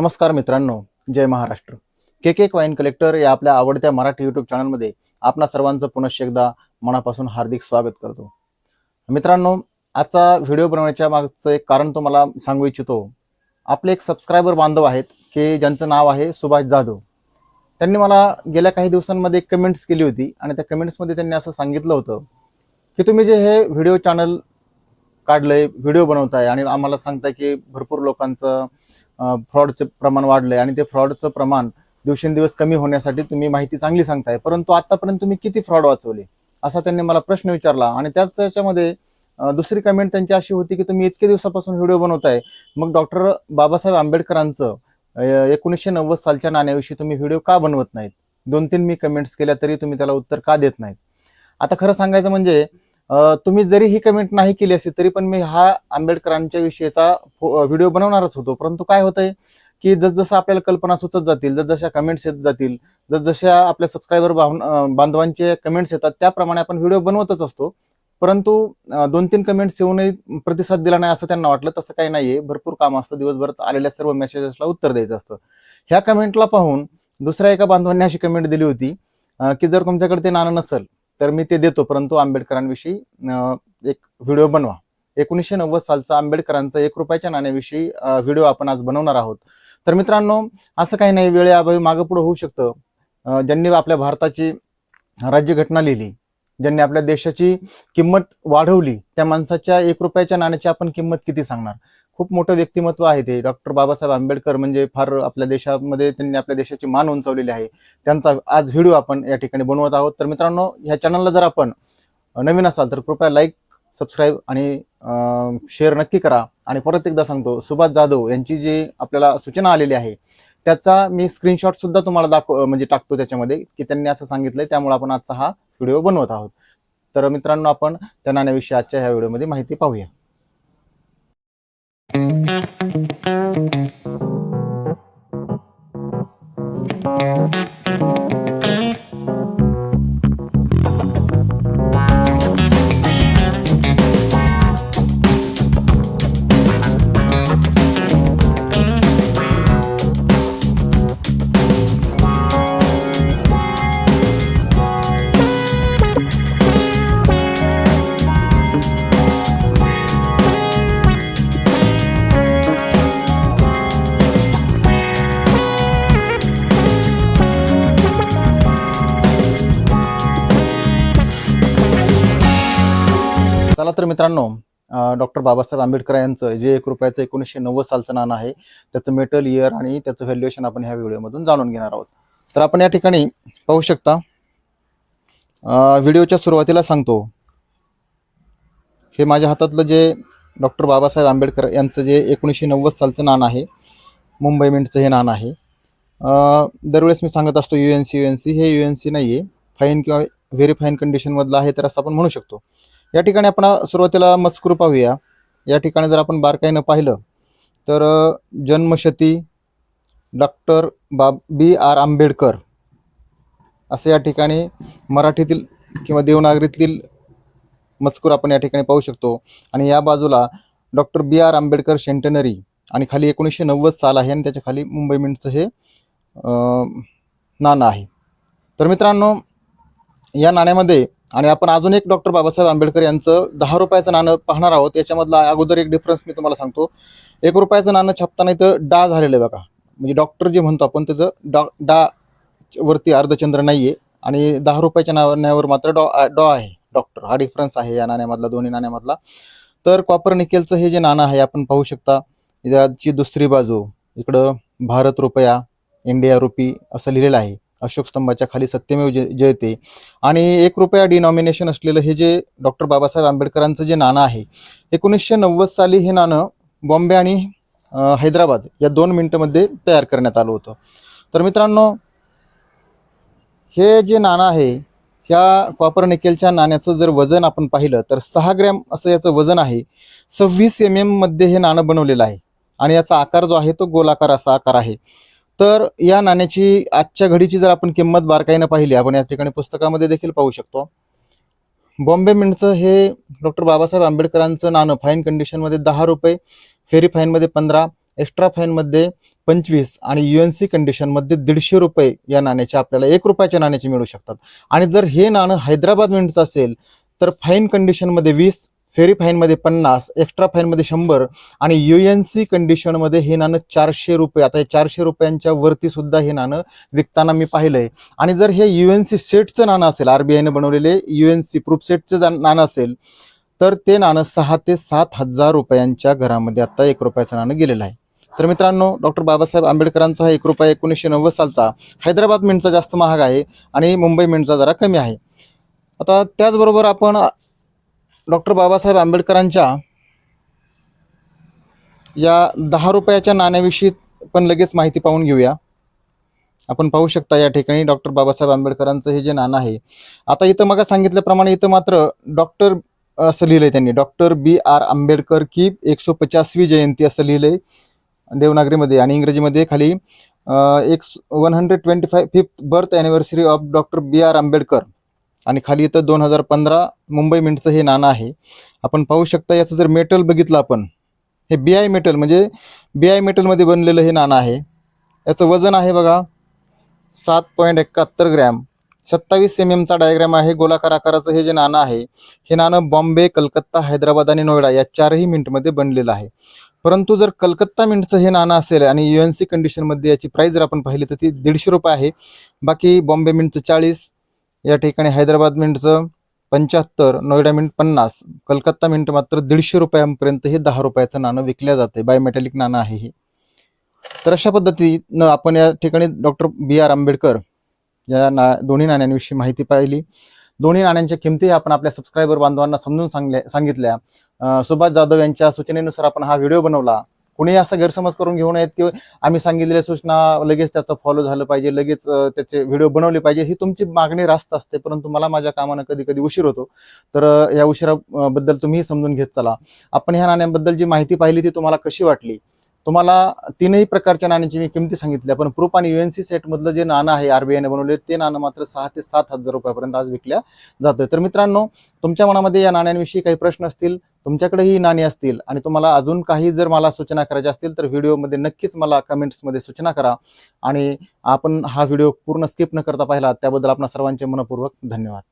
नमस्कार मित्रांनो जय Maharashtra. K K wine collector या आपल्या आवडत्या मराठी यूट्यूब चॅनलमध्ये आपणा सर्वांचं पुनश्च एकदा मनापासून हार्दिक स्वागत करतो. मित्रांनो आजचा व्हिडिओ बनवण्याच्या मागचं एक कारण तुम्हाला सांगू इच्छितो. आपले एक सबस्क्रायबर बांधव आहेत की ज्यांचं नाव आहे सुभाष जाधव. त्यांनी मला गेल्या काही दिवसांमध्ये कमेंट्स केली होती आणि त्या कमेंट्समध्ये त्यांनी असं सांगितलं होतं की तुम्ही जे हे व्हिडिओ चॅनल काढलंय व्हिडिओ बनवताय आणि आम्हाला सांगताय की भरपूर लोकांचं फ्रॉडचं प्रमाण वाढलंय आणि ते फ्रॉडचं प्रमाण दिवसेंदिवस कमी होण्यासाठी तुम्ही माहिती चांगली सांगताय. परंतु आतापर्यंत तुम्ही किती फ्रॉड वाचवले? असा त्यांनी मला प्रश्न विचारला आणि त्याच याच्यामध्ये दुसरी कमेंट त्यांची अशी होती की तुम्ही इतके दिवसापासून व्हिडिओ बनवताय. मग डॉक्टर बाबासाहेब आंबेडकरांचं एकोणीसशे नव्वद सालच्या नाण्याविषयी तुम्ही व्हिडिओ का बनवत नाहीत? दोन तीन मी कमेंट्स केल्या तरी तुम्ही त्याला उत्तर का देत नाहीत? आता खरं सांगायचं म्हणजे तुम्ही जरी ही कमेंट नाही केली असती तरी पण मी हा आंबेडकरांच्या विषयीचा व्हिडिओ बनवणारच होतो. परंतु काय होतंय की जसजसं आपल्याला कल्पना सुचत जातील जसजशा कमेंट्स येत जातील जसजशा आपल्या सबस्क्रायबर बांधवांचे कमेंट्स येतात त्याप्रमाणे आपण व्हिडिओ बनवतच असतो. परंतु दोन तीन कमेंट्स येऊनही प्रतिसाद दिला नाही असं त्यांना वाटलं तसं काही नाहीये. भरपूर काम असतं. दिवसभरात आलेल्या सर्व मेसेजेसला उत्तर द्यायचं असतं. ह्या कमेंटला पाहून दुसऱ्या एका बांधवांनी अशी कमेंट दिली होती की जर तुमच्याकडे ते नाणं नसेल तर मी ते देतो परंतु आंबेडकरांविषयी एक व्हिडिओ बनवा. एकोणीसशे नव्वद सालचा आंबेडकरांचा एक रुपयाच्या नाण्याविषयी व्हिडिओ आपण आज बनवणार आहोत. तर मित्रांनो असं काही नाही वेळेअभावी मागं पुढं होऊ शकतं. ज्यांनी आपल्या भारताची राज्यघटना लिहिली ज्यांनी आपल्या देशाची किंमत वाढवली त्या माणसाच्या एक रुपयाच्या नाण्याची आपण किंमत किती सांगणार? खूप मोठं व्यक्तिमत्व आहे ते. डॉक्टर बाबासाहेब आंबेडकर म्हणजे फार आपल्या देशामध्ये त्यांनी आपल्या देशाची मान उंचावलेली आहे. त्यांचा आज व्हिडिओ आपण या ठिकाणी बनवत आहोत. तर मित्रांनो ह्या चॅनलला जर आपण नवीन असाल तर कृपया लाईक सबस्क्राईब आणि शेअर नक्की करा. आणि परत एकदा सांगतो सुभाष जाधव यांची जी आपल्याला सूचना आलेली आहे त्याचा मी स्क्रीनशॉट सुद्धा तुम्हाला दाखव म्हणजे टाकतो त्याच्यामध्ये की त्यांनी असं सांगितलंय. त्यामुळे आपण आजचा हा व्हिडिओ बनवत आहोत. तर मित्रांनो आपण त्या नाण्याविषयी आजच्या ह्या व्हिडिओमध्ये माहिती पाहूया. Thank you. चला तर मित्रांनो डॉक्टर बाबासाहेब आंबेडकर यांचं जे एक रुपयाचं एकोणीसशे नव्वद सालचं नाणं आहे त्याचं मेटल इयर आणि त्याचं व्हॅल्युएशन आपण ह्या व्हिडिओमधून जाणून घेणार आहोत. तर आपण या ठिकाणी पाहू शकता व्हिडिओच्या सुरुवातीला सांगतो. हे माझ्या हातातलं जे डॉक्टर बाबासाहेब आंबेडकर यांचं जे एकोणीसशे नव्वद सालचं नाणं आहे मुंबई मिंटचं हे नाणं आहे. दरवेळेस मी सांगत असतो U N C U N C हे यू एन सी नाही आहे फाईन किंवा व्हेरी फाईन कंडिशनमधलं आहे तर असं आपण म्हणू शकतो. या ठिकाणी आपण सुरुवातीला मजकूर पाहूया. या ठिकाणी जर आपण बारकाईनं पाहिलं तर जन्मशती डॉक्टर बा बी आर आंबेडकर असं या ठिकाणी मराठीतील किंवा देवनागरीतील मजकूर आपण या ठिकाणी पाहू शकतो. आणि या बाजूला doctor B R Ambedkar centenary आणि खाली एकोणीसशे नव्वद साल आहे आणि त्याच्याखाली मुंबई मिंटचं हे नाणं आहे. तर मित्रांनो या नाण्यामध्ये आणि आपण अजून एक डॉक्टर बाबासाहेब आंबेडकर यांचं दहा रुपयाचं नाणं पाहणार आहोत. याच्यामधला अगोदर एक डिफरन्स मी तुम्हाला सांगतो. एक रुपयाचं नाणं छापताना इथं डा झालेलं आहे बघा. म्हणजे डॉक्टर जे म्हणतो आपण तिथं डॉ डा वरती अर्धचंद्र नाही आहे आणि दहा रुपयाच्या नाण्यावर मात्र डॉ डॉ आहे डॉक्टर. हा डिफरन्स आहे या नाण्यामधला दोन्ही नाण्यामधला. तर कॉपर निकेलचं हे जे नाणं आहे आपण पाहू शकता. याची दुसरी बाजू इकडं भारत रुपया इंडिया रुपी असं लिहिलेलं आहे. अशोक स्तंभाच्या खाली सत्यमेव जय जयते. आणि एक रुपया डिनॉमिनेशन असलेलं हे जे डॉक्टर बाबासाहेब आंबेडकरांचं जे नाणं आहे एकोणीसशे नव्वद साली हे नाणं बॉम्बे आणि हैदराबाद या दोन मिनिटमध्ये तयार करण्यात आलं होतं. तर मित्रांनो हे जे नाणं आहे ह्या कॉपर निकेलच्या नाण्याचं जर वजन आपण पाहिलं तर सहा ग्रॅम असं याचं वजन आहे. सव्वीस एम एममध्ये हे नाणं बनवलेलं आहे. आणि याचा आकार जो आहे तो गोलाकार असा आकार आहे. तर या नाण्याची आजच्या घडीची जर आपण किंमत बारकाईनं पाहिली आपण या ठिकाणी पुस्तकामध्ये देखील पाहू शकतो. बॉम्बे मिंटचं हे डॉक्टर बाबासाहेब आंबेडकरांचं नाणं फाईन कंडिशनमध्ये दहा रुपये फेरी फाईनमध्ये पंधरा एक्स्ट्रा फाईनमध्ये पंचवीस आणि यू एन सी कंडिशनमध्ये दीडशे रुपये या नाण्याचे आपल्याला एक रुपयाच्या नाण्याचे मिळू शकतात. आणि जर हे नाणं हैदराबाद मिंटचं असेल तर फाईन कंडिशनमध्ये वीस फेरी फाईनमध्ये पन्नास एक्स्ट्रा फाईनमध्ये शंभर आणि यू एन सी कंडिशनमध्ये हे नाणं चारशे रुपये. आता हे चारशे रुपयांच्या वरती सुद्धा हे नाणं विकताना मी पाहिलंय. आणि जर हे यू एन सी सेटचं नाणं असेल आरबीआयने बनवलेले यू एन सी प्रूफ सेटचं नाणं असेल तर ते नाणं सहा ते सात हजार रुपयांच्या घरामध्ये आता एक रुपयाचं नाणं गेलेलं आहे. तर मित्रांनो डॉक्टर बाबासाहेब आंबेडकरांचा हा एक रुपया एकोणीसशे नव्वद सालचा हैदराबाद मिंटचा जास्त महाग आहे आणि मुंबई मिंटचा जरा कमी आहे. आता त्याचबरोबर आपण डॉक्टर बाबासाहेब आंबेडकरांच्या या दहा रुपयाच्या नाण्याविषयी पण लगेच माहिती पाहून घेऊया. आपण पाहू शकता या ठिकाणी डॉक्टर बाबासाहेब आंबेडकरांचं हे जे नाणं आहे. आता इथं मग सांगितल्याप्रमाणे इथं मात्र डॉक्टर असं लिहिलंय त्यांनी. डॉक्टर बी आर आंबेडकर की एकशे पचासवी जयंती असं लिहिलंय देवनागरीमध्ये आणि इंग्रजीमध्ये खाली एक one hundred twenty five fifth birth anniversary of doctor B R Ambedkar. आणि खाली इथं दोन हजार पंधरा मुंबई मिंटचं हे नाणं आहे. आपण पाहू शकता याचं जर मेटल बघितलं आपण हे बी आय मेटल म्हणजे बी आय मेटलमध्ये बनलेलं हे नाणं आहे. याचं वजन आहे बघा सात पॉईंट एकाहत्तर ग्रॅम. सत्तावीस एम एमचा डायग्रॅम आहे गोलाकार आकाराचं हे जे नाणं आहे हे नाणं बॉम्बे कलकत्ता हैदराबाद आणि नोएडा या चारही मिंटमध्ये बनलेलं आहे. परंतु जर कलकत्ता मिंटचं हे नाणं असेल आणि यू एन सी कंडिशनमध्ये याची प्राईस जर आपण पाहिली तर ती दीडशे रुपये आहे. बाकी बॉम्बे मिंटचं चाळीस या ठिकाणी हैदराबाद मिंटचं पंच्याहत्तर नोएडा मिंट पन्नास कलकत्ता मिंट मात्र दीडशे रुपयांपर्यंत हे दहा रुपयाचं नाणं विकल्या जाते. बायोमेटॅलिक नाणं आहे हे. तर अशा पद्धतीनं आपण या ठिकाणी डॉक्टर बी आर आंबेडकर या ना दोन्ही नाण्यांविषयी माहिती पाहिली. दोन्ही नाण्यांच्या किमती आपण आपल्या सबस्क्रायबर बांधवांना समजून सांगल्या सांगितल्या. सुभाष जाधव यांच्या सूचनेनुसार आपण हा व्हिडिओ बनवला. कुणी असा गैरसमज करून घेऊ नयेत की आम्ही सांगितलेल्या सूचना लगेच त्याचं फॉलो झालं पाहिजे लगेच त्याचे व्हिडिओ बनवले पाहिजे ही तुमची मागणी रास्त असते परंतु मला माझ्या कामानं कधी कधी उशीर होतो. तर या उशिराबद्दल तुम्ही समजून घेत चला. आपण ह्या नाण्याबद्दल जी माहिती पाहिली ती तुम्हाला कशी वाटली? तुम्हाला तीनही प्रकारच्या नाण्यांची मी किमती सांगितल्या पण प्रूफ आणि युएनसी सेटमधलं जे नाणं आहे आरबीआयने बनवले ते नाणं मात्र सहा ते सात हजार रुपयापर्यंत आज विकल्या जातं तर मित्रांनो तुमच्या मनामध्ये या नाण्यांविषयी काही प्रश्न असतील तुमच्याकडे ही नाणी असतील आणि तुम्हाला अजून काही जर मला सूचना करायच्या असतील तर व्हिडिओमध्ये नक्कीच मला कमेंट्समध्ये सूचना करा आणि आपण हा व्हिडिओ पूर्ण स्किप न करता पाहिला त्याबद्दल आपणा सर्वांचे मनपूर्वक धन्यवाद.